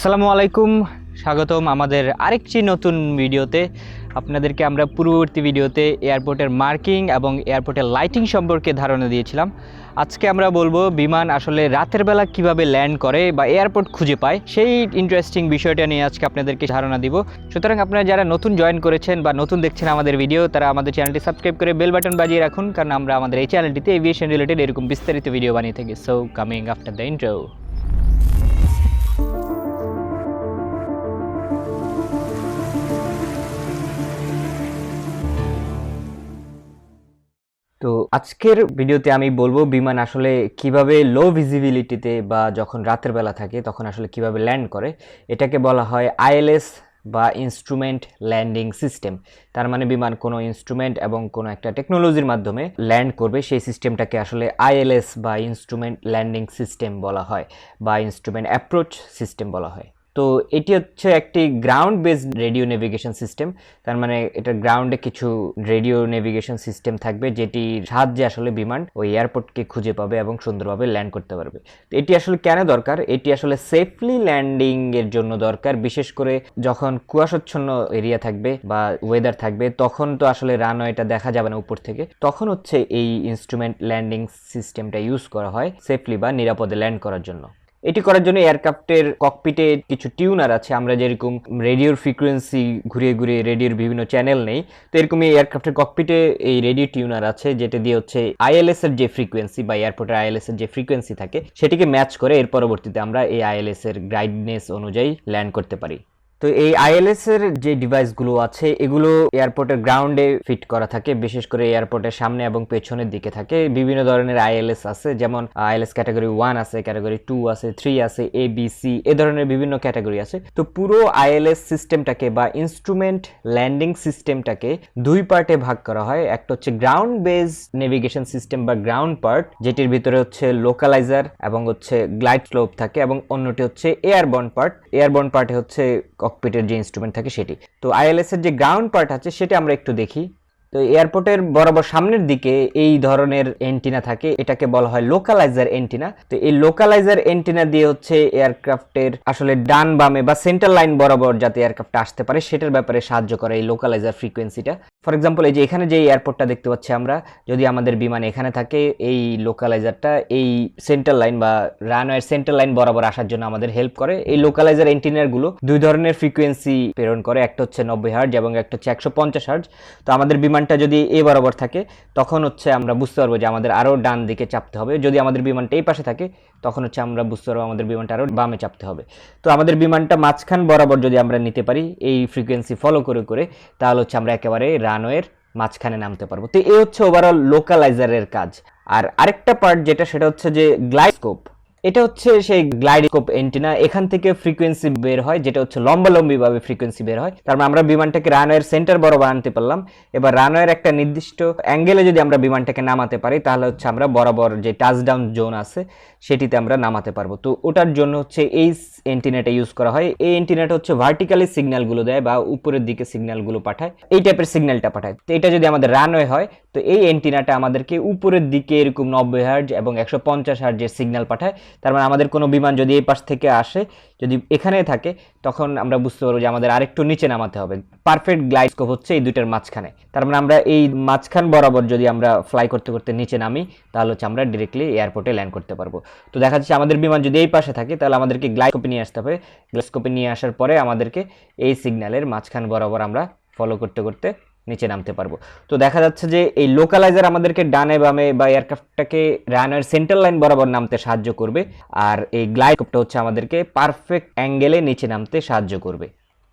আসসালামু আলাইকুম, স্বাগতম আমাদের আরেকটি নতুন ভিডিওতে। আপনাদেরকে আমরা পূর্ববর্তী ভিডিওতে এয়ারপোর্টের মার্কিং এবং এয়ারপোর্টের লাইটিং সম্পর্কে ধারণা দিয়েছিলাম। আজকে আমরা বলব বিমান আসলে রাতের বেলা কীভাবে ল্যান্ড করে বা এয়ারপোর্ট খুঁজে পায়, সেই ইন্টারেস্টিং বিষয়টা নিয়ে আজকে আপনাদেরকে ধারণা দিব। সুতরাং আপনারা যারা নতুন জয়েন করেছেন বা নতুন দেখছেন আমাদের ভিডিও তারা আমাদের চ্যানেলটি সাবস্ক্রাইব করে বেল বাটন বাজিয়ে রাখুন, কারণ আমরা আমাদের এই চ্যানেলটিতে এভিয়েশন রিলেটেড এরকম বিস্তারিত ভিডিও বানিয়ে থাকি। So coming after the interview তো আজকের ভিডিওতে আমি বলব বিমান আসলে কীভাবে লো ভিজিবিলিটিতে বা যখন রাতের বেলা থাকে, তখন আসলে কীভাবে ল্যান্ড করে। এটাকে বলা হয় আইএলএস বা ইনস্ট্রুমেন্ট ল্যান্ডিং সিস্টেম তার মানে বিমান কোনো ইনস্ট্রুমেন্ট এবং কোনো একটা টেকনোলজির মাধ্যমে ল্যান্ড করবে। সেই সিস্টেমটাকে আসলে আইএলএস বা ইনস্ট্রুমেন্ট ল্যান্ডিং সিস্টেম বলা হয় বা ইনস্ট্রুমেন্ট অ্যাপ্রোচ সিস্টেম বলা হয়। তো এটি হচ্ছে একটি ground based radio navigation system তার মানে এটা গ্রাউন্ডে কিছু রেডিও নেভিগেশন সিস্টেম থাকবে যেটি সাহায্যে আসলে বিমান ওই এয়ারপোর্টকে খুঁজে পাবে এবং সুন্দরভাবে ল্যান্ড করতে পারবে। তো এটি আসলে কেন দরকার? এটি আসলে সেফলি ল্যান্ডিং এর জন্য দরকার। বিশেষ করে যখন কুয়াশাচ্ছন্ন এরিয়া থাকবে বা ওয়েদার থাকবে, তখন তো আসলে রানওয়েটা দেখা যাবে না উপর থেকে। তখন হচ্ছে এই ইনস্ট্রুমেন্ট ল্যান্ডিং সিস্টেমটা ইউজ করা হয় সেফলি বা নিরাপদে ল্যান্ড করার জন্য। এটি করার জন্য এয়ারক্রাফটের ককপিটে কিছু টিউনার আছে। আমরা যেরকম রেডিওর ফ্রিকোয়েন্সি ঘুরিয়ে ঘুরিয়ে রেডিওর বিভিন্ন চ্যানেল নেই, তো এরকমই এয়ারক্রাফটের ককপিটে এই রেডিও টিউনার আছে, যেটা দিয়ে হচ্ছে আইএলএস এর যে ফ্রিকোয়েন্সি বা এয়ারপোর্টের আইএলএস এর যে ফ্রিকোয়েন্সি থাকে, সেটিকে ম্যাচ করে এর পরবর্তীতে আমরা এই আইএলএস এর গাইডনেস অনুযায়ী ল্যান্ড করতে পারি। তো এই আইএলএস এর যে ডিভাইসগুলো আছে, এগুলো এয়ারপোর্টের গ্রাউন্ডে ফিট করা থাকে, বিশেষ করে এয়ারপোর্টের সামনে এবং পেছনের দিকে থাকে। বিভিন্ন ধরনের আইএলএস আছে, যেমন আইএলএস ক্যাটাগরি ওয়ান আছে ক্যাটাগরি টু আছে থ্রি আছে এ বি সি এ ধরনের বিভিন্ন ক্যাটাগরি আছে। তো পুরো আইএলএস সিস্টেমটাকে বা ইনস্ট্রুমেন্ট ল্যান্ডিং সিস্টেমটাকে দুই পার্টে ভাগ করা হয়। একটা হচ্ছে গ্রাউন্ড বেস নেভিগেশন সিস্টেম বা গ্রাউন্ড পার্ট যেটির ভিতরে হচ্ছে লোকালাইজার এবং হচ্ছে গ্লাইড স্লোপ থাকে, এবং অন্যটি হচ্ছে এয়ারবর্ন পার্ট এয়ারবর্ন পার্টে হচ্ছে ককপিটের যে ইনস্ট্রুমেন্ট থাকে সেটি। তো আইএলএস এর যে গ্রাউন্ড পার্ট আছে, সেটা আমরা একটু দেখি। তো এয়ারপোর্টের বরাবর সামনের দিকে এই ধরনের এন্টিনা থাকে, এটাকে বলা হয় লোকালাইজার এন্টিনা তো এই লোকালাইজার এন্টিনা দিয়ে হচ্ছে এয়ারক্রাফটের আসলে ডান বামে বা সেন্টার লাইন বরাবর যাতে এয়ারক্রাফট আসতে পারে, সেটার ব্যাপারে সাহায্য করে এই লোকালাইজার ফ্রিকোয়েন্সিটা ফর এক্সাম্পল এই যে এখানে যে এয়ারপোর্টটা দেখতে পাচ্ছি আমরা, যদি আমাদের বিমান এখানে থাকে, এই লোকালাইজারটা এই সেন্টার লাইন বা রানওয়ের সেন্টার লাইন বরাবর আসার জন্য আমাদের হেল্প করে। এই লোকালাইজার এন্টিনারগুলো দুই ধরনের ফ্রিকোয়েন্সি প্রেরণ করে, একটা হচ্ছে নব্বই হার্জ এবং একটা হচ্ছে একশো পঞ্চাশ হার্জ তো আমাদের বিমানটা যদি এ বরাবর থাকে, তখন হচ্ছে আমরা বুঝতে পারব যে আমাদের আরও ডান দিকে চাপতে হবে। যদি আমাদের বিমানটা এই পাশে থাকে, তখন হচ্ছে আমরা বুঝতে পারব আমাদের বিমানটা আরও বামে চাপতে হবে। তো আমাদের বিমানটা মাঝখান বরাবর যদি আমরা নিতে পারি, এই ফ্রিকোয়েন্সি ফলো করে করে, তাহলে হচ্ছে আমরা একেবারে রানওয়ের মাঝখানে নামতে পারব। তো এই হচ্ছে ওভারঅল লোকালাইজারের কাজ। আর আরেকটা পার্ট যেটা, সেটা হচ্ছে যে গ্লাইস্কোপ এটা হচ্ছে সেই গ্লাইডস্কোপ এন্টিনা এখান থেকে ফ্রিকোয়েন্সি বের হয়, যেটা হচ্ছে লম্বালম্বি ভাবে ফ্রিকোয়েন্সি বের হয়। তার মানে আমরা বিমানটাকে রানওয়ের সেন্টার বরাবর আনতে পারলাম। এবার রানওয়ের একটা নির্দিষ্ট অ্যাঙ্গেলে যদি আমরা বিমানটাকে নামাতে পারি, তাহলে হচ্ছে আমরা বরাবর যে টাচডাউন জোন আছে, সেটিতে আমরা নামাতে পারব। তো ওটার জন্য হচ্ছে এই এন্টিনাটা ইউজ করা হয়। এই এন্টিনাটা হচ্ছে ভার্টিক্যালি সিগন্যালগুলো দেয় বা উপরের দিকে সিগন্যালগুলো পাঠায়। এই টাইপের সিগন্যালটা পাঠায়। তো এটা যদি আমাদের রানওয়ে হয়, তো এই এন্টিনাটা আমাদেরকে উপরের দিকে এরকম নব্বই হার্জ এবং একশো পঞ্চাশ হার্জের সিগন্যাল পাঠায়। তার মানে আমাদের কোনো বিমান যদি এই পাশ থেকে আসে, যদি এখানে থাকে, তখন আমরা বুঝতে পারব যে আমাদের আরেকটু নিচে নামাতে হবে। পারফেক্ট গ্লাইডস্কোপ হচ্ছে এই দুইটার মাঝখানে। তার মানে আমরা এই মাঝখান বরাবর যদি আমরা ফ্লাই করতে করতে নিচে নামি, তাহলে হচ্ছে আমরা ডিরেক্টলি এয়ারপোর্টে ল্যান্ড করতে পারব। তো দেখা যাচ্ছে আমাদের বিমান যদি এই পাশে থাকে, তাহলে আমাদেরকে গ্লাইডস্কোপে নিয়ে আসতে হবে। গ্লাইডস্কোপে নিয়ে আসার পরে আমাদেরকে এই সিগন্যালের মাঝখান বরাবর আমরা ফলো করতে করতে নিচে নামতে পারব। তো দেখা যাচ্ছে যে এই লোকালাইজার আমাদেরকে ডানে বামে বা এয়ারক্রাফটটাকে রানার সেন্ট্রাল লাইন বরাবর নামতে সাহায্য করবে। আর এই গ্লাইডকপটা হচ্ছে আমাদেরকে পারফেক্ট অ্যাঙ্গেলে নিচে নামতে সাহায্য করবে।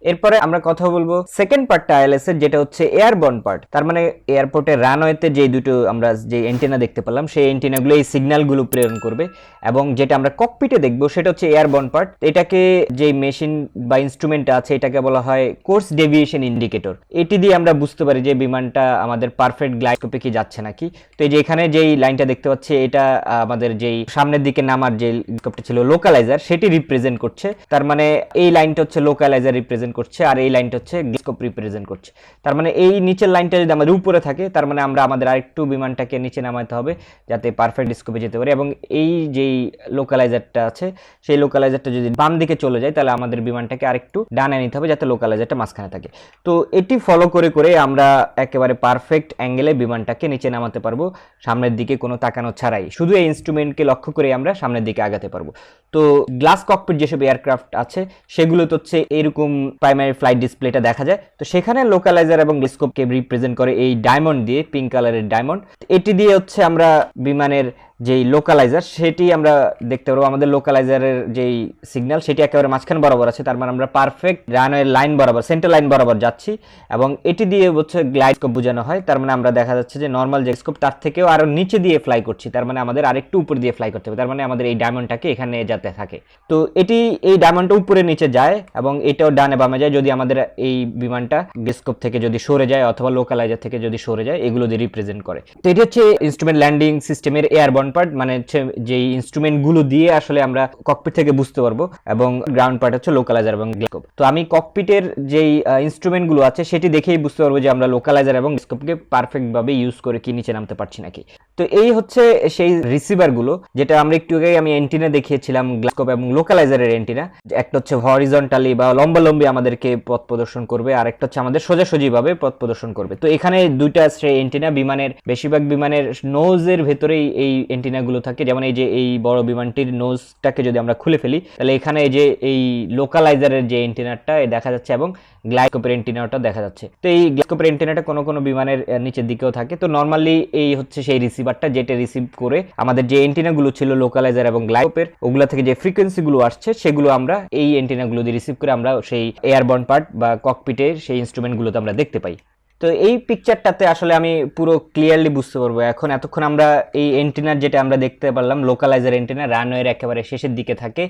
এরপরে আমরা কথা বলব সেকেন্ড পার্টটা আইএলএস এর, যেটা হচ্ছে এয়ারবর্ন পার্ট তার মানে এয়ারপোর্টের রানওয়েতে যে দুটো আমরা যে এন্টেনা দেখতে পেলাম, সেই এন্টেনাগুলো এই সিগন্যালগুলো প্রেরণ করবে এবং যেটা আমরা ককপিটে দেখব, সেটা হচ্ছে এয়ারবর্ন পার্ট এটাকে যে মেশিন বা ইনস্ট্রুমেন্ট আছে, এটাকে বলা হয় কোর্স ডেভিয়েশন ইন্ডিকেটর এটি দিয়ে আমরা বুঝতে পারি যে বিমানটা আমাদের পারফেক্ট গ্লাইডস্কোপে কি যাচ্ছে নাকি। তো এই যে এখানে যেই লাইনটা দেখতে পাচ্ছি, এটা আমাদের যেই সামনের দিকে নামার যে স্কোপটা ছিল লোকালাইজার সেটি রিপ্রেজেন্ট করছে। তার মানে এই লাইনটা হচ্ছে লোকালাইজার রিপ্রেজেন্ট রিপ্রেজেন্ট করছে, আর এই লাইনটা হচ্ছে গ্লিস্কোপ রিপ্রেজেন্ট করছে। তার মানে এই নিচের লাইনটা যদি আমাদের উপরে থাকে, তার মানে আমরা আমাদের আরেকটু বিমানটাকে নিচে নামাতে হবে, যাতে পারফেক্ট স্কোপে যেতে পারি। এবং এই যেই লোকালাইজারটা আছে, সেই লোকালাইজারটা যদি বাম দিকে চলে যায়, তাহলে আমাদের বিমানটাকে আরেকটু ডানে নিতে হবে, যাতে লোকালাইজারটা মাঝখানে থাকে। তো এটি ফলো করে করে আমরা একেবারে পারফেক্ট অ্যাঙ্গেলে বিমানটাকে নিচে নামাতে পারব, সামনের দিকে কোনো তাকানো ছাড়াই। শুধু এই ইনস্ট্রুমেন্টকে লক্ষ্য করে আমরা সামনের দিকে আগাতে পারব। তো গ্লাস ককপিট যেসব এয়ারক্রাফট আছে, সেগুলো তো হচ্ছে এরকম প্রাইমারি ফ্লাইট ডিসপ্লেটা দেখা যায়। তো সেখানে লোকালাইজার এবং ডিসকোপকে রিপ্রেজেন্ট করে এই ডায়মন্ড দিয়ে পিঙ্ক কালারের ডায়মন্ড এটি দিয়ে হচ্ছে আমরা বিমানের যেই লোকালাইজার সেটি আমরা দেখতে পারব। আমাদের লোকালাইজারের যেই সিগন্যাল সেটি একেবারে মাঝখান বরাবর আছে। তার মানে আমরা পারফেক্ট রানওয়ে লাইন বরাবর সেন্টার লাইন বরাবর যাচ্ছি এবং এটি দিয়ে হচ্ছে গ্লাইড স্কোপ বোঝানো হয়। তার মানে আমরা দেখা যাচ্ছে যে নর্মাল যে স্কোপ তার থেকেও আরও নিচে দিয়ে ফ্লাই করছি। তার মানে আমাদের আরেকটু উপর দিয়ে ফ্লাই করতে হবে। তার মানে আমাদের এই ডায়মন্ডটাকে এখানে যাতে থাকে। তো এটি, এই ডায়মন্ডটা উপরে নিচে যায় এবং এটাও ডানে বামে যায়। যদি আমাদের এই বিমানটা স্কোপ থেকে যদি সরে যায় অথবা লোকালাইজার থেকে যদি সরে যায়, এগুলো দিয়ে রিপ্রেজেন্ট করে। তো এটি হচ্ছে ইনস্ট্রুমেন্ট ল্যান্ডিং সিস্টেমের এয়ারবর্ন পার্ট মানে হচ্ছে যেই ইনস্ট্রুমেন্টগুলো দিয়ে আসলে আমরা ককপিট থেকে বুঝতে পারব এবং গ্রাউন্ড পার্ট হচ্ছে লোকালাইজার এবং গ্লেকোপ তো আমি ককপিটের যেই ইনস্ট্রুমেন্টগুলো আছে, সেটি দেখেই বুঝতে পারব যে আমরা লোকালাইজার এবং স্কোপকে পারফেক্ট ভাবে ইউজ করে কি নিচে নামতে পারছি নাকি। তো এই হচ্ছে সেই রিসিভারগুলো, যেটা আমরা একটু আগে আমি এন্টিনা দেখিয়েছিলাম গ্লাসকোপ এবং লোকালাইজারের এন্টিনা একটা হচ্ছে হরিজন্টালি বা লম্বালম্বি আমাদেরকে পথ প্রদর্শন করবে, আর একটা হচ্ছে আমাদের সোজাসুজি ভাবে পথ প্রদর্শন করবে। তো এখানে দুইটা সেই এন্টিনা বিমানের, বেশিরভাগ বিমানের নোজের ভেতরেই এই এন্টিনা গুলো থাকে, যেমন এই যে এই বড় বিমানটির নোজটাকে যদি আমরা খুলে ফেলি, তাহলে এখানে এই যে এই লোকালাইজারের যে এন্টিনারটা দেখা যাচ্ছে এবং গ্লাইকোপের এন্টিনাটা দেখা যাচ্ছে। তো এই গ্লাইকোপের এন্টিনাটা কোনো কোনো বিমানের নিচের দিকেও থাকে। তো নর্মালি এই হচ্ছে সেই রিসিভারটা যেটা রিসিভ করে আমাদের যে এন্টিনাগুলো ছিল লোকালাইজার এবং গ্লাইকোপের ওগুলা থেকে যে ফ্রিকোয়েন্সি গুলো আসছে, সেগুলো আমরা এই এন্টিনাগুলো দিয়ে রিসিভ করে আমরা সেই এয়ারবর্ন পার্ট বা ককপিটের সেই ইনস্ট্রুমেন্টগুলোতে আমরা দেখতে পাই। তো এই পিকচারটাতে আসলে আমি পুরো ক্লিয়ারলি বুঝতে পারব। এখন এতক্ষণ আমরা এই এন্টিনার যেটা আমরা দেখতে পারলাম লোকালাইজার এন্টিনা রানওয়ের একেবারে শেষের দিকে থাকে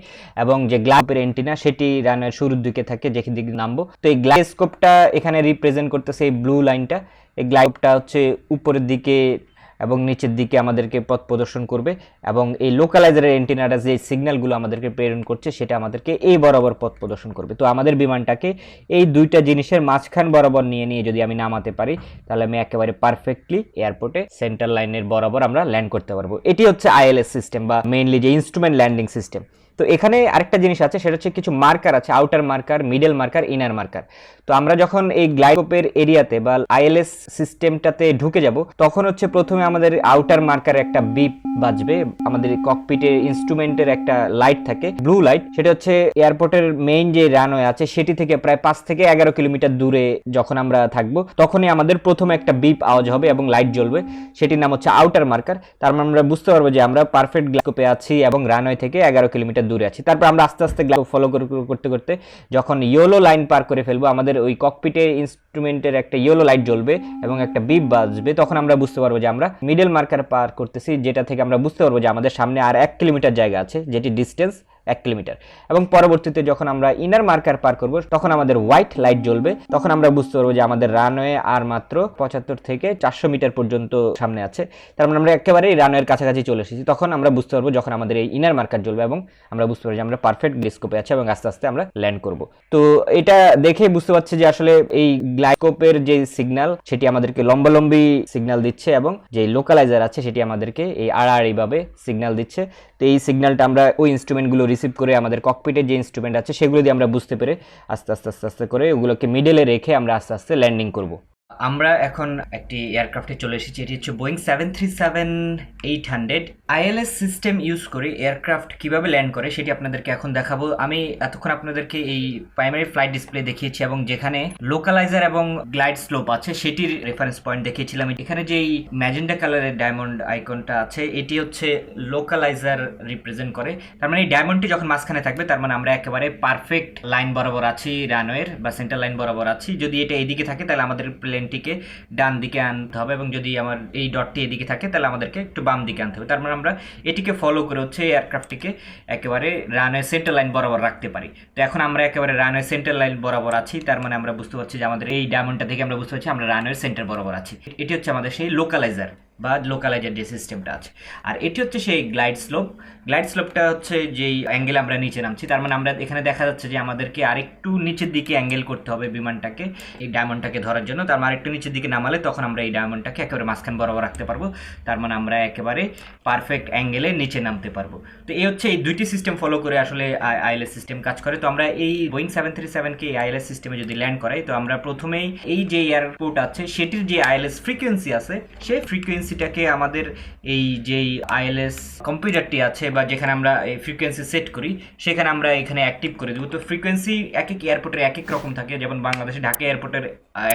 এবং যে গ্লাপের এন্টিনা সেটি রানওয়ের শুরুর দিকে থাকে, যেখান দিকে নামবো। তো এই গ্লাইস্কোপটা এখানে রিপ্রেজেন্ট করতেছে এই ব্লু লাইনটা এই গ্লাইপটা হচ্ছে উপরের দিকে এবং নিচের দিকে আমাদেরকে পথ প্রদর্শন করবে এবং এই লোকালাইজারের এন্টিনাটা যে সিগন্যালগুলো আমাদেরকে প্রেরণ করছে, সেটা আমাদেরকে এই বরাবর পথ প্রদর্শন করবে। তো আমাদের বিমানটাকে এই দুইটা জিনিসের মাঝখান বরাবর নিয়ে নিয়ে যদি আমি নামাতে পারি, তাহলে আমি একেবারে পারফেক্টলি এয়ারপোর্টে সেন্টার লাইনের বরাবর আমরা ল্যান্ড করতে পারব। এটি হচ্ছে আইএলএস সিস্টেম বা মেইনলি যে ইনস্ট্রুমেন্ট ল্যান্ডিং সিস্টেম তো এখানে আরেকটা জিনিস আছে, সেটা হচ্ছে কিছু মার্কার আছে outer marker middle marker inner marker তো আমরা যখন এই গ্লাইকোপের এরিয়াতে বা আইএলএস সিস্টেমটাতে ঢুকে যাব, তখন হচ্ছে প্রথমে আমাদের আউটার মার্কার একটা বিপ বাজবে, আমাদের ককপিটের ইনস্ট্রুমেন্টের একটা লাইট থাকে ব্লু লাইট সেটা হচ্ছে এয়ারপোর্টের মেইন যে রানওয়ে আছে, সেটি থেকে প্রায় পাঁচ থেকে এগারো কিলোমিটার দূরে যখন আমরা থাকব, তখনই আমাদের প্রথমে একটা বিপ আওয়াজ হবে এবং লাইট জ্বলবে, সেটির নাম হচ্ছে আউটার মার্কার তার মানে আমরা বুঝতে পারব যে আমরা পারফেক্ট গ্লাইকোপে আছি এবং রানওয়ে থেকে এগারো কিলোমিটার দূরে আছি। তারপর আমরা আস্তে আস্তে গ্লাস ফলো করতে করতে যখন ইয়েলো লাইন পার করে ফেলব, আমাদের ওই ককপিটের ইনস্ট্রুমেন্টের একটা ইয়েলো লাইট জ্বলবে এবং একটা বিপ বাজবে, তখন আমরা বুঝতে পারব যে আমরা মিডল মার্কার পার করতেছি, যেটা থেকে আমরা বুঝতে পারব যে আমাদের সামনে আর এক কিলোমিটার জায়গা আছে, যেটি ডিস্টেন্স এক কিলোমিটার। এবং পরবর্তীতে যখন আমরা ইনার মার্কার পার করব, তখন আমাদের হোয়াইট লাইট জ্বলবে। তখন আমরা বুঝতে পারব যে আমাদের রানওয়ে আর মাত্র পঁচাত্তর থেকে চারশো মিটার পর্যন্ত সামনে আছে। তার মানে আমরা একেবারে রানওয়ের কাছাকাছি চলে এসেছি। তখন আমরা বুঝতে পারব যখন আমাদের এই ইনার মার্কার জ্বলবে এবং আমরা বুঝতে পারব যে আমরা পারফেক্ট ডিস্কোপে আছি এবং আস্তে আস্তে আমরা ল্যান্ড করব। তো এটা দেখে বুঝতে পারছি যে আসলে এই গ্লাইকোপের যে সিগন্যাল সেটি আমাদেরকে লম্বালম্বি সিগন্যাল দিচ্ছে এবং যে লোকালাইজার আছে, সেটি আমাদেরকে এই আড়াআড়ি ভাবে সিগন্যাল দিচ্ছে। তো এই সিগন্যালটা আমরা ওই ইনস্ট্রুমেন্টগুলো রিসিভ করে আমাদের ককপিটের যে ইনস্ট্রুমেন্ট আছে, সেগুলো দিয়ে আমরা বুঝতে পেরে আস্তে আস্তে আস্তে আস্তে করে ওগুলোকে মিডেলে রেখে আমরা আস্তে আস্তে ল্যান্ডিং করব। আমরা এখন একটি এয়ারক্রাফটে চলে এসেছি। এটি হচ্ছে Boeing seven three seven eight hundred ILS system use করে এয়ারক্রাফট কীভাবে ল্যান্ড করে সেটি আপনাদেরকে এখন দেখাবো। আমি এতক্ষণ আপনাদেরকে এই প্রাইমারি ফ্লাইট ডিসপ্লে দেখিয়েছি এবং যেখানে লোকালাইজার এবং গ্লাইড স্লোপ আছে, সেটির রেফারেন্স পয়েন্ট দেখিয়েছিলাম। এখানে যেই ম্যাজেন্ডা কালারের ডায়মন্ড আইকনটা আছে, এটি হচ্ছে লোকালাইজার রিপ্রেজেন্ট করে। তার মানে এই ডায়মন্ডটি যখন মাঝখানে থাকবে, তার মানে আমরা একেবারে পারফেক্ট লাইন বরাবর আছি রানওয়ের বা সেন্টার লাইন বরাবর আছি। যদি এটা এদিকে থাকে, তাহলে আমাদের প্লেনটিকে ডান দিকে আনতে হবে এবং যদি আমার এই ডটটি এদিকে থাকে, তাহলে আমাদেরকে একটু বাম দিকে আনতে হবে। তার মানে আমরা এটিকে ফলো করে হচ্ছে এই এয়ারক্রাফটটিকে একেবারে রানওয়ে সেন্টার লাইন বরাবর রাখতে পারি। তো এখন আমরা একেবারে রানওয়ে সেন্টার লাইন বরাবর আছি, তার মানে আমরা বুঝতে পারছি যে আমাদের এই ডায়মন্ডটা থেকে আমরা বুঝতে পারছি আমরা রানওয়ে সেন্টার বরাবর আছি। এটি হচ্ছে আমাদের সেই লোকালাইজার বা লোকালাইজার যে সিস্টেমটা আছে। আর এটি হচ্ছে সেই গ্লাইড স্লোপ গ্লাইড স্লোপটা হচ্ছে যেই অ্যাঙ্গেল আমরা নিচে নামছি, তার মানে আমরা এখানে দেখা যাচ্ছে যে আমাদেরকে আরেকটু নিচের দিকে অ্যাঙ্গেল করতে হবে বিমানটাকে, এই ডায়মন্ডটাকে ধরার জন্য। তার মানে আরেকটু নিচের দিকে নামালে তখন আমরা এই ডায়মন্ডটাকে একেবারে মাঝখান বরাবর রাখতে পারব। তার মানে আমরা একেবারে পারফেক্ট অ্যাঙ্গেলে নিচে নামতে পারব। তো এই হচ্ছে এই দুইটি সিস্টেম ফলো করে আসলে আইএলএস সিস্টেম কাজ করে। তো আমরা এই বোয়িং সেভেন থ্রি সেভেনকে এই আইএলএস সিস্টেমে যদি ল্যান্ড করাই, তো আমরা প্রথমেই এই যে এয়ারপোর্ট আছে, সেটির যে আইএলএস ফ্রিকোয়েন্সি আছে, সেই ফ্রিকোয়েন্সিটাকে আমাদের এই যেই আইএলএস কম্পিউটারটি আছে বা যেখানে আমরা এই ফ্রিকোয়েন্সি সেট করি, সেখানে আমরা এখানে অ্যাক্টিভ করে দেবো। তো ফ্রিকোয়েন্সি এক এক এয়ারপোর্টের এক এক রকম থাকে। যেমন বাংলাদেশে ঢাকা এয়ারপোর্টের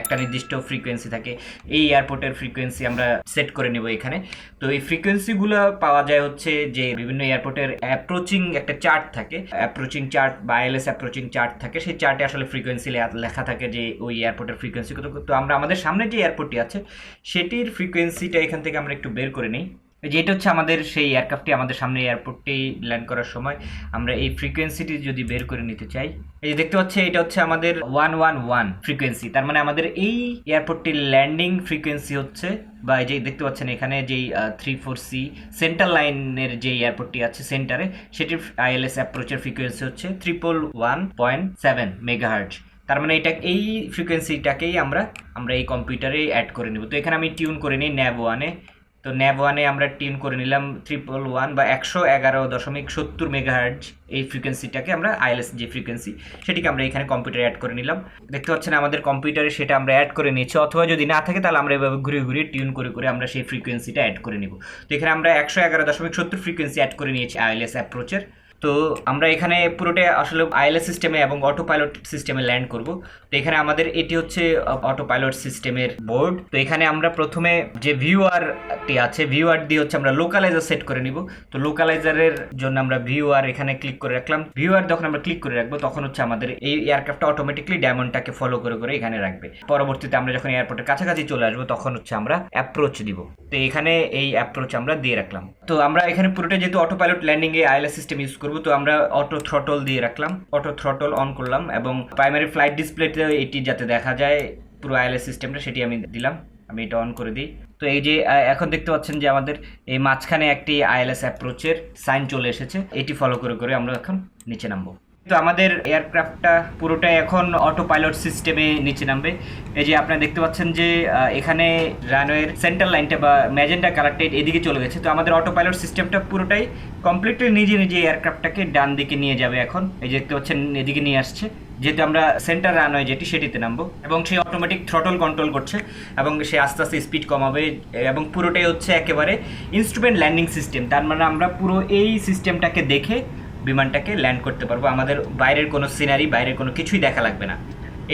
একটা নির্দিষ্ট ফ্রিকোয়েন্সি থাকে। এই এয়ারপোর্টের ফ্রিকোয়েন্সি আমরা সেট করে নেব এখানে। তো এই ফ্রিকোয়েন্সিগুলো পাওয়া যায় হচ্ছে যে বিভিন্ন এয়ারপোর্টের অ্যাপ্রোচিং একটা চার্ট থাকে। অ্যাপ্রোচিং চার্ট বা আইএলএস অ্যাপ্রোচিং চার্ট থাকে। সেই চার্টে আসলে ফ্রিকোয়েন্সি লেখা থাকে যে ওই এয়ারপোর্টের ফ্রিকোয়েন্সি কত তো আমরা আমাদের সামনে যে এয়ারপোর্টটি আছে, সেটির ফ্রিকোয়েন্সিটা এখান থেকে আমরা একটু বের করে নিই। যেটা হচ্ছে আমাদের সেই এয়ারক্রাফটটি আমাদের সামনে এয়ারপোর্টটি ল্যান্ড করার সময়। আমরা এই ফ্রিকোয়েন্সিটি যদি বের করে নিতে চাই, এই যে দেখতে পাচ্ছি, এটা হচ্ছে আমাদের ওয়ান ওয়ান ওয়ান ফ্রিকোয়েন্সি তার মানে আমাদের এই এয়ারপোর্টটির ল্যান্ডিং ফ্রিকোয়েন্সি হচ্ছে বা এই যে দেখতে পাচ্ছেন এখানে যেই থ্রি ফোর সি সেন্টার লাইনের যে এয়ারপোর্টটি আছে সেন্টারে সেটির আইএলএস অ্যাপ্রোচের ফ্রিকোয়েন্সি হচ্ছে triple one point seven megahertz তার মানে এটা এই ফ্রিকোয়েন্সিটাকেই আমরা আমরা এই কম্পিউটারে অ্যাড করে নেব। তো এখানে আমি টিউন করে নিই ন্যাব ওয়ানে তো ন্যাব ওয়ানে আমরা টিউন করে নিলাম ট্রিপল ওয়ান বা একশো এগারো দশমিক সত্তর মেগাহার্জ এই ফ্রিকোয়েন্সিটাকে আমরা আইএলএস যে ফ্রিকোয়েন্সি সেটিকে আমরা এখানে কম্পিউটারে অ্যাড করে নিলাম। দেখতে পাচ্ছেন আমাদের কম্পিউটারে সেটা আমরা অ্যাড করে নিচ্ছি অথবা যদি না থাকে, তাহলে আমরা এভাবে ঘুরে ঘুরে টিউন করে করে আমরা সেই ফ্রিকোয়েন্সিটা অ্যাড করে নিব। তো এখানে আমরা একশো এগারো দশমিক সত্তর ফ্রিকোয়েন্সি অ্যাড করে নিয়েছি আইএলএস অ্যাপ্রোচের তো আমরা এখানে পুরোটা আসলে আইএলএস সিস্টেমে এবং অটো পাইলট সিস্টেমে ল্যান্ড করব। তো এখানে আমাদের এটি হচ্ছে অটো পাইলট সিস্টেমের বোর্ড তো এখানে আমরা প্রথমে যে ভিউআরটি আছে ভিউআর দিয়ে হচ্ছে আমরা লোকালাইজার সেট করে নিব। তো লোকালাইজারের জন্য আমরা ভিউআর এখানে ক্লিক করে রাখলাম। ভিউআর যখন আমরা ক্লিক করে রাখব, তখন হচ্ছে আমাদের এই এয়ারক্রাফটটা অটোমেটিকলি ডায়মন্ডটাকে ফলো করে করে এখানে রাখবে। পরবর্তীতে আমরা যখন এয়ারপোর্টের কাছাকাছি চলে আসব, তখন হচ্ছে আমরা অ্যাপ্রোচ দিব। তো এখানে এই অ্যাপ্রোচ আমরা দিয়ে রাখলাম। তো আমরা এখানে পুরোটা যেহেতু অটো পাইলট ল্যান্ডিং এ আইএলএস সিস্টেম ইউজ করব তো আমরা অটো থ্রটল দিয়ে রাখলাম। অটো থ্রটল অন করলাম এবং প্রাইমারি ফ্লাইট ডিসপ্লেতে এটি যাতে দেখা যায়, পুরো আইএলএস সিস্টেমটা সেটি আমি দিলাম। আমি এটা অন করে দিই। তো এই যে এখন দেখতে পাচ্ছেন যে আমাদের এই মাঝখানে একটি আইএলএস অ্যাপ্রোচের সাইন চলে এসেছে। এটি ফলো করে করে আমরা এখন নিচে নামবো। তো আমাদের এয়ারক্রাফটটা পুরোটাই এখন অটো পাইলট সিস্টেমে নিচে নামবে। এই যে আপনারা দেখতে পাচ্ছেন যে এখানে রানওয়ের সেন্টার লাইনটা বা ম্যাজেন্ডা কালারটা এদিকে চলে গেছে। তো আমাদের অটো পাইলট সিস্টেমটা পুরোটাই কমপ্লিটলি নিজে নিজে এয়ারক্রাফটটাকে ডান দিকে নিয়ে যাবে এখন। এই যে দেখতে পাচ্ছেন, এদিকে নিয়ে আসছে। যেহেতু আমরা সেন্টার রানওয়ে যেটি, সেটিতে নামবো। এবং সে অটোমেটিক থ্রটল কন্ট্রোল করছে এবং সে আস্তে আস্তে স্পিড কমাবে এবং পুরোটাই হচ্ছে একেবারে ইনস্ট্রুমেন্ট ল্যান্ডিং সিস্টেম তার মানে আমরা পুরো এই সিস্টেমটাকে দেখে বিমানটাকে ল্যান্ড করতে পারব। আমাদের বাইরের কোনো সিনারি বাইরের কোনো কিছুই দেখা লাগবে না।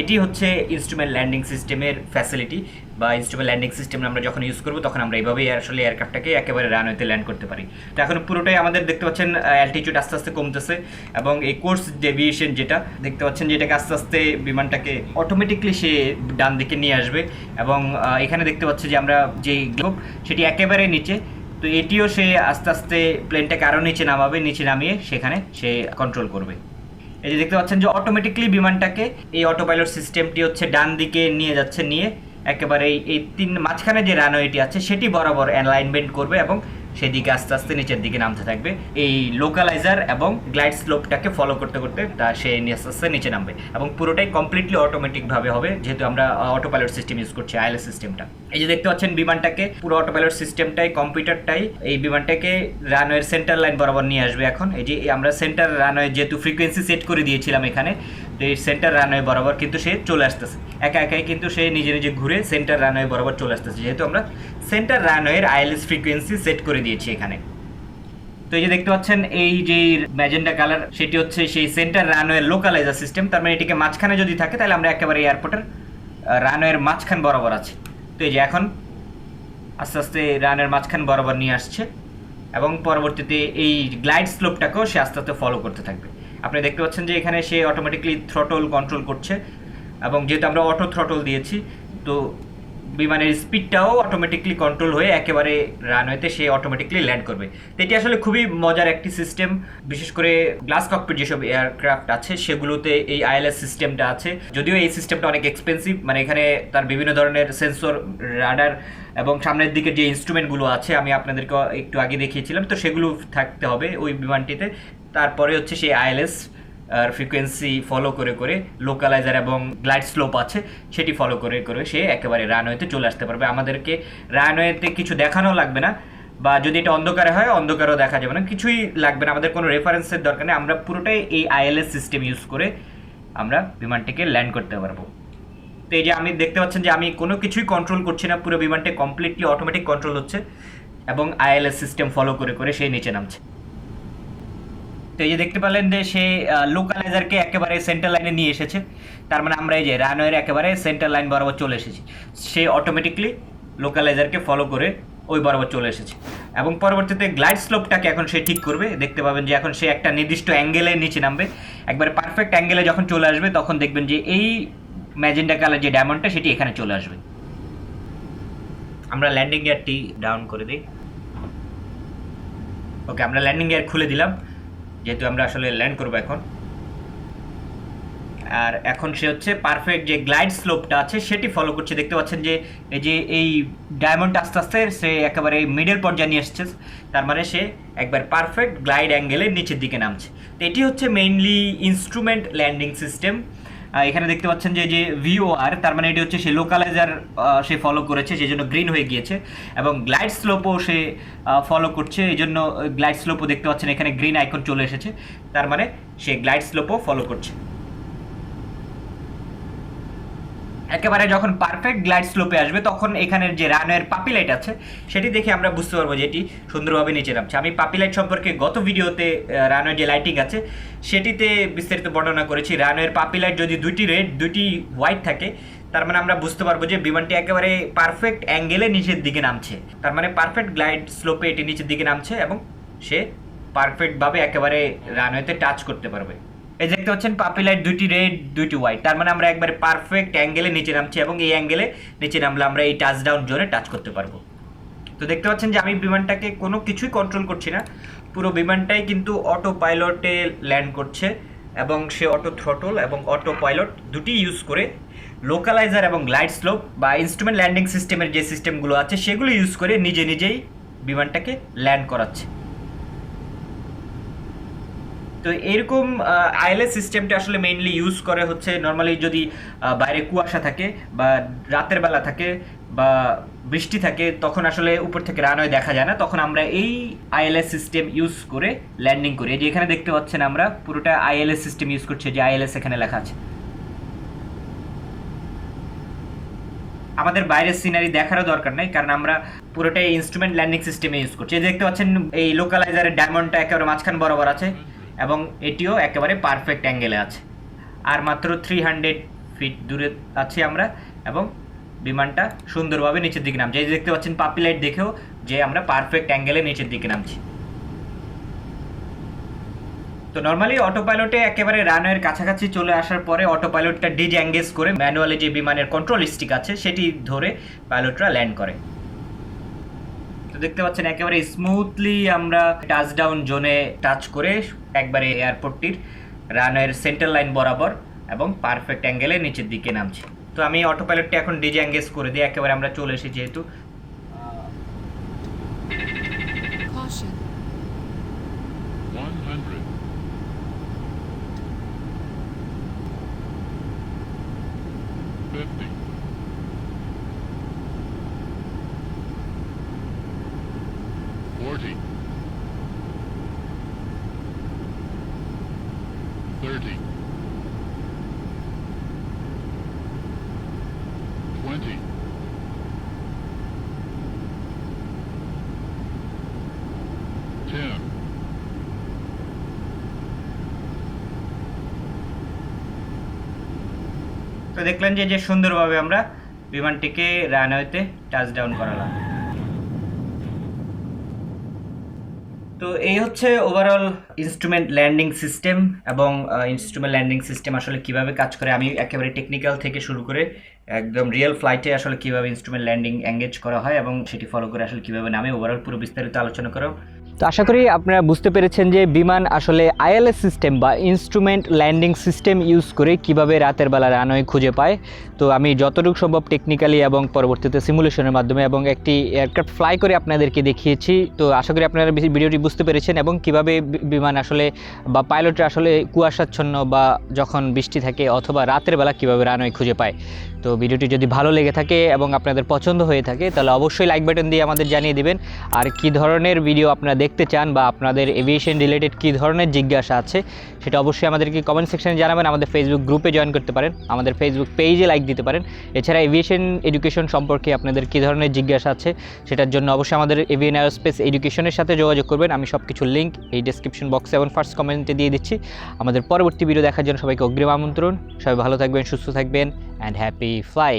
এটি হচ্ছে ইনস্ট্রুমেন্ট ল্যান্ডিং সিস্টেমের ফ্যাসিলিটি বা ইনস্ট্রুমেন্ট ল্যান্ডিং সিস্টেম আমরা যখন ইউজ করব, তখন আমরা এইভাবেই আসলে এয়ারক্রাফটটাকে একেবারে রানওয়েতে ল্যান্ড করতে পারি। তো এখন পুরোটাই আমাদের দেখতে পাচ্ছেন অ্যালটিটিউড আস্তে আস্তে কমতেছে এবং এই কোর্স ডেভিয়েশন যেটা, দেখতে পাচ্ছেন যে এটাকে আস্তে আস্তে বিমানটাকে অটোমেটিকলি সে ডান দিকে নিয়ে আসবে এবং এখানে দেখতে পাচ্ছি যে আমরা গ্লোব সেটি একেবারে নিচে তো এটিও সে আস্তে আস্তে প্লেনটাকে আরও নিচে নামাবে, নিচে নামিয়ে সেখানে সে কন্ট্রোল করবে। এই যে দেখতে পাচ্ছেন যে অটোমেটিকলি বিমানটাকে এই অটো পাইলট সিস্টেমটি হচ্ছে ডান দিকে নিয়ে যাচ্ছে, নিয়ে একেবারে এই- তিন, মাঝখানে যে রানওয়েটি আছে, সেটি বরাবর অ্যালাইনমেন্ট করবে এবং সেদিকে আস্তে আস্তে নিচের দিকে নামতে থাকবে। এই লোকালাইজার এবং গ্লাইড স্লোপটাকে ফলো করতে করতে তা সে আস্তে আস্তে নিচে নামবে এবং পুরোটাই কমপ্লিটলি অটোমেটিকভাবে হবে, যেহেতু আমরা অটো পাইলট সিস্টেম ইউজ করছি আইএলএস সিস্টেমটা এই যে দেখতে পাচ্ছেন বিমানটাকে, পুরো অটো পাইলট সিস্টেমটাই কম্পিউটারটাই এই বিমানটাকে রানওয়ের সেন্টার লাইন বরাবর নিয়ে আসবে এখন। এই যে আমরা সেন্টার রানওয়ে যেহেতু ফ্রিকোয়েন্সি সেট করে দিয়েছিলাম এখানে এই সেন্টার রানওয়ে বরাবর কিন্তু সে চলে আসতেছে। একা একাই কিন্তু সে নিজে নিজে ঘুরে সেন্টার রানওয়ে বরাবর চলে আসতেছে। যেহেতু আমরা সেন্টার রানওয়ের আইএলএস ফ্রিকোয়েন্সি সেট করে দিয়েছি এখানে। তো এই যে দেখতে পাচ্ছেন, এই যে ম্যাজেন্ডা কালার সেটি হচ্ছে সেই সেন্টার রানওয়ে লোকালাইজার সিস্টেম তার মানে এটিকে মাঝখানে যদি থাকে, তাহলে আমরা একেবারে এয়ারপোর্টের রানওয়ের মাঝখান বরাবর আছি। তো এই যে এখন আস্তে আস্তে রানের মাঝখান বরাবর নিয়ে আসছে এবং পরবর্তীতে এই গ্লাইড স্লোপটাকেও সে আস্তে আস্তে ফলো করতে থাকবে। আপনি দেখতে পাচ্ছেন যে এখানে সে অটোমেটিকলি থ্রটল কন্ট্রোল করছে এবং যেহেতু আমরা অটো থ্রটল দিয়েছি, তো বিমানের স্পিডটাও অটোমেটিকলি কন্ট্রোল হয়ে একেবারে রানওয়েতে সে অটোমেটিকলি ল্যান্ড করবে। তো এটি আসলে খুবই মজার একটি সিস্টেম বিশেষ করে গ্লাস ককপিট যেসব এয়ারক্রাফট আছে, সেগুলোতে এই আইএলএস সিস্টেমটা আছে। যদিও এই সিস্টেমটা অনেক এক্সপেন্সিভ মানে এখানে তার বিভিন্ন ধরনের সেন্সর রাডার এবং সামনের দিকে যে ইনস্ট্রুমেন্টগুলো আছে, আমি আপনাদেরকে একটু আগে দেখিয়েছিলাম, তো সেগুলো থাকতে হবে ওই বিমানটিতে। তারপরে হচ্ছে সেই আইএলএস, আর ফ্রিকোয়েন্সি ফলো করে করে লোকালাইজার এবং গ্লাইড স্লোপ আছে, সেটি ফলো করে করে সে একেবারে রানওয়েতে চলে আসতে পারবে। আমাদেরকে রানওয়েতে কিছু দেখানো লাগবে না, বা যদি এটা অন্ধকারে হয়, অন্ধকারও দেখা যাবে না, কিছুই লাগবে না, আমাদের কোনো রেফারেন্সের দরকার নেই। আমরা পুরোটাই এই আইএলএস সিস্টেম ইউজ করে আমরা বিমানটিকে ল্যান্ড করতে পারব। তো এই যে আমি দেখতে পাচ্ছেন যে আমি কোনো কিছুই কন্ট্রোল করছি না, পুরো বিমানটি কমপ্লিটলি অটোমেটিক কন্ট্রোল হচ্ছে এবং আইএলএস সিস্টেম ফলো করে করে সেই নিচে নামছে। তো এই যে দেখতে পেলেন যে সে লোকালাইজারকে একেবারে সেন্টার লাইনে নিয়ে এসেছে। তার মানে আমরা এই যে রানওয়ের একেবারে সেন্টার লাইন বরাবর চলে এসেছি। সে অটোমেটিকলি লোকালাইজারকে ফলো করে ওই বরাবর চলে এসেছে। এবং পরবর্তীতে গ্লাইড স্লোপটাকে এখন সে ঠিক করবে। দেখতে পাবেন যে এখন সে একটা নির্দিষ্ট অ্যাঙ্গেলে নিচে নামবে। একবারে পারফেক্ট অ্যাঙ্গেলে যখন চলে আসবে, তখন দেখবেন যে এই ম্যাজেন্ডা কালার যে ডায়মন্ডটা সেটি এখানে চলে আসবে। আমরা ল্যান্ডিং গিয়ারটি ডাউন করে দিই। ওকে আমরা ল্যান্ডিং গিয়ার খুলে দিলাম। যেহেতু আমরা আসলে ল্যান্ড করব এখন। আর এখন সে হচ্ছে পারফেক্ট যে গ্লাইড স্লোপটা আছে, সেটি ফলো করছে। দেখতে পাচ্ছেন যে এই যে এই ডায়মন্ড আস্তে আস্তে সে একেবারে মিডল পর্যায়ে নিয়ে এসছে। তার মানে সে একবার পারফেক্ট গ্লাইড অ্যাঙ্গেলের নিচের দিকে নামছে। তো এটি হচ্ছে মেইনলি ইনস্ট্রুমেন্ট ল্যান্ডিং সিস্টেম এখানে দেখতে পাচ্ছেন যে যে ভিওআর তার মানে এটি হচ্ছে সে লোকালাইজার সে ফলো করেছে সেই জন্য গ্রিন হয়ে গিয়েছে। এবং গ্লাইড স্লোপও সে ফলো করছে, এই জন্য গ্লাইড স্লোপও দেখতে পাচ্ছেন এখানে গ্রিন আইকন চলে এসেছে। তার মানে সে গ্লাইড স্লোপও ফলো করছে। একেবারে যখন পারফেক্ট গ্লাইড স্লোপে আসবে, তখন এখানের যে রানওয়ের পাপি লাইট আছে, সেটি দেখে আমরা বুঝতে পারব যে এটি সুন্দরভাবে নিচে নামছে। আমি পাপি লাইট সম্পর্কে গত ভিডিওতে রানওয়ের যে লাইটিং আছে, সেটিতে বিস্তারিত বর্ণনা করেছি। রানওয়ের পাপি লাইট যদি দুইটি রেড দুইটি হোয়াইট থাকে, তার মানে আমরা বুঝতে পারব যে বিমানটি একেবারে পারফেক্ট অ্যাঙ্গেলে নিচের দিকে নামছে। তার মানে পারফেক্ট গ্লাইড স্লোপে এটি নিচের দিকে নামছে এবং সে পারফেক্টভাবে একেবারে রানওয়েতে টাচ করতে পারবে। এই দেখতে পাচ্ছেন পাপি লাইট দুইটি রেড দুইটি হোয়াইট তার মানে আমরা একবারে পারফেক্ট অ্যাঙ্গেলে নিচে নামছি এবং এই অ্যাঙ্গেলে নিচে নামলে আমরা এই টাচ ডাউন জোনে টাচ করতে পারব। তো দেখতে পাচ্ছেন যে আমি বিমানটাকে কোনো কিছুই কন্ট্রোল করছি না। পুরো বিমানটাই কিন্তু অটো পাইলটে ল্যান্ড করছে এবং সে অটো থ্রটল এবং অটো পাইলট দুটি ইউজ করে লোকালাইজার এবং গ্লাইড স্লোপ বা ইনস্ট্রুমেন্ট ল্যান্ডিং সিস্টেমের যে সিস্টেমগুলো আছে, সেগুলো ইউজ করে নিজে নিজেই বিমানটাকে ল্যান্ড করাচ্ছে। তো এরকম আইএলএস সিস্টেমটা আসলে মেইনলি ইউজ করে হচ্ছে নর্মালি যদি বাইরে কুয়াশা থাকে বা রাতের বেলা থাকে বা বৃষ্টি থাকে, তখন আসলে উপর থেকে রানওয়ে দেখা যায় না। তখন আমরা এই আইএলএস সিস্টেম ইউজ করে ল্যান্ডিং করি। যে এখানে দেখতে পাচ্ছেন আমরা, পুরোটা আইএলএস সিস্টেম ইউজ করছি। যে আইএলএস এখানে লেখা আছে। আমাদের বাইরের সিনারি দেখারও দরকার নেই, কারণ আমরা পুরোটাই ইনস্ট্রুমেন্ট ল্যান্ডিং সিস্টেমে ইউজ করছি। দেখতে পাচ্ছেন, এই লোকালাইজারের ডায়মন্ডটা একেবারে মাঝখান বরাবর আছে। এবং এটিও একেবারে পারফেক্ট অ্যাঙ্গেলে আছে। আর মাত্র থ্রি হান্ড্রেড ফিট দূরে আছি আমরা এবং বিমানটা সুন্দরভাবে নিচের দিকে নামছে। এই দেখতে পাচ্ছেন পাপি লাইট দেখেও যে আমরা পারফেক্ট অ্যাঙ্গেলে নিচের দিকে নামছি। তো নর্মালি অটো পাইলটে একেবারে রানওয়ের কাছাকাছি চলে আসার পরে অটো পাইলটটা ডিজ অ্যাঙ্গেজ করে ম্যানুয়ালি যে বিমানের কন্ট্রোল স্টিক আছে, সেটি ধরে পাইলটরা ল্যান্ড করে। দেখতে পাচ্ছেন, একেবারে স্মুথলি আমরা টাচ ডাউন জোনে টাচ করে একবারে এয়ারপোর্টটির রানওয়ের সেন্টার লাইন বরাবর এবং পারফেক্ট অ্যাঙ্গেলে নিচের দিকে নামছি। তো আমি অটো পাইলটটা এখন ডিজে অ্যাঙ্গেজ করে দিই একেবারে আমরা চলে এসেছি যেহেতু 40, 30, 20, 10, তো দেখলেন যে যে সুন্দরভাবে আমরা বিমানটিকে রানওয়েতে টাচডাউন করালাম। তো এই হচ্ছে ওভারঅল ইনস্ট্রুমেন্ট ল্যান্ডিং সিস্টেম এবং ইনস্ট্রুমেন্ট ল্যান্ডিং সিস্টেম আসলে কীভাবে কাজ করে, আমি একেবারে টেকনিক্যাল থেকে শুরু করে একদম রিয়েল ফ্লাইটে আসলে কীভাবে ইনস্ট্রুমেন্ট ল্যান্ডিং এঙ্গেজ করা হয় এবং সেটি ফলো করে আসলে কীভাবে নামে। ওভারঅল পুরো বিস্তারিত আলোচনা করো। তো আশা করি আপনারা বুঝতে পেরেছেন যে বিমান আসলে আইএলএস সিস্টেম বা ইনস্ট্রুমেন্ট ল্যান্ডিং সিস্টেম ইউজ করে কীভাবে রাতের বেলা রানওয়ে খুঁজে পায়। তো আমি যতটুকু সম্ভব টেকনিক্যালি এবং পরবর্তীতে সিমুলেশনের মাধ্যমে এবং একটি এয়ারক্রাফট ফ্লাই করে আপনাদেরকে দেখিয়েছি। তো আশা করি আপনারা ভিডিওটি বুঝতে পেরেছেন এবং কীভাবে বিমান আসলে বা পাইলটরা আসলে কুয়াশাচ্ছন্ন বা যখন বৃষ্টি থাকে অথবা রাতের বেলা কীভাবে রানওয়ে খুঁজে পায়। তো ভিডিওটি যদি ভালো লেগে থাকে এবং আপনাদের পছন্দ হয়ে থাকে, তাহলে অবশ্যই লাইক বাটন দিয়ে আমাদের জানিয়ে দিবেন। আর কি ধরনের ভিডিও আপনারা দেখতে চান বা আপনাদের এভিয়েশন রিলেটেড কী ধরনের জিজ্ঞাসা আছে, সেটা অবশ্যই আমাদেরকে কমেন্ট সেকশনে জানাবেন, আমাদের ফেসবুক গ্রুপে জয়েন করতে পারেন, আমাদের ফেসবুক পেজে লাইক দিতে পারেন। এছাড়া এভিয়েশন এডুকেশন সম্পর্কে আপনাদের কী ধরনের জিজ্ঞাসা আছে, সেটার জন্য অবশ্যই আমাদের এভিয়েন এয়ারোস্পেস এডুকেশনের সাথে যোগাযোগ করবেন। আমি সব কিছু লিঙ্ক এই ডেসক্রিপশন বক্সে এবং ফার্স্ট কমেন্টে দিয়ে দিচ্ছি। আমাদের পরবর্তী ভিডিও দেখার জন্য সবাইকে অগ্রিম আমন্ত্রণ। সবাই ভালো থাকবেন, সুস্থ থাকবেন অ্যান্ড হ্যাপি ফ্লাই